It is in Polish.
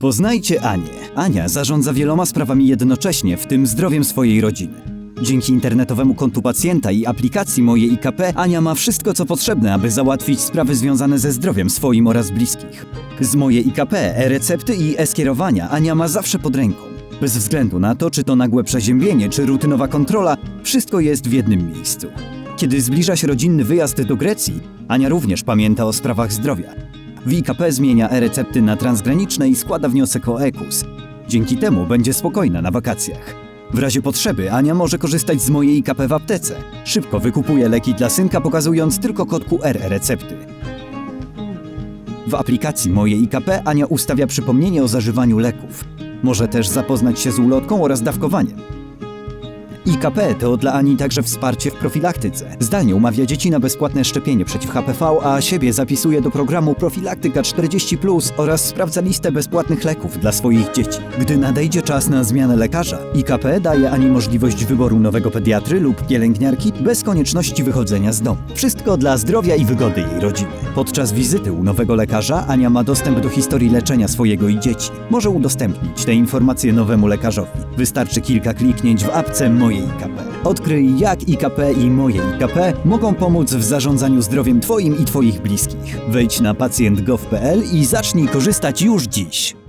Poznajcie Anię. Ania zarządza wieloma sprawami jednocześnie, w tym zdrowiem swojej rodziny. Dzięki internetowemu kontu pacjenta i aplikacji Moje IKP Ania ma wszystko co potrzebne, aby załatwić sprawy związane ze zdrowiem swoim oraz bliskich. Z Moje IKP, e-recepty i e-skierowania Ania ma zawsze pod ręką. Bez względu na to, czy to nagłe przeziębienie, czy rutynowa kontrola, wszystko jest w jednym miejscu. Kiedy zbliża się rodzinny wyjazd do Grecji, Ania również pamięta o sprawach zdrowia. W IKP zmienia e-recepty na transgraniczne i składa wniosek o EKUS. Dzięki temu będzie spokojna na wakacjach. W razie potrzeby Ania może korzystać z mojej IKP w aptece. Szybko wykupuje leki dla synka, pokazując tylko kod QR e-recepty. W aplikacji Moje IKP Ania ustawia przypomnienie o zażywaniu leków. Może też zapoznać się z ulotką oraz dawkowaniem. IKP to dla Ani także wsparcie w profilaktyce. Zdalnie umawia dzieci na bezpłatne szczepienie przeciw HPV, a siebie zapisuje do programu Profilaktyka 40 oraz sprawdza listę bezpłatnych leków dla swoich dzieci. Gdy nadejdzie czas na zmianę lekarza, IKP daje Ani możliwość wyboru nowego pediatry lub pielęgniarki bez konieczności wychodzenia z domu. Wszystko dla zdrowia i wygody jej rodziny. Podczas wizyty u nowego lekarza Ania ma dostęp do historii leczenia swojego i dzieci. Może udostępnić te informacje nowemu lekarzowi. Wystarczy kilka kliknięć w apce Moje IKP. Odkryj jak IKP i Moje IKP mogą pomóc w zarządzaniu zdrowiem Twoim i Twoich bliskich. Wejdź na pacjent.gov.pl i zacznij korzystać już dziś.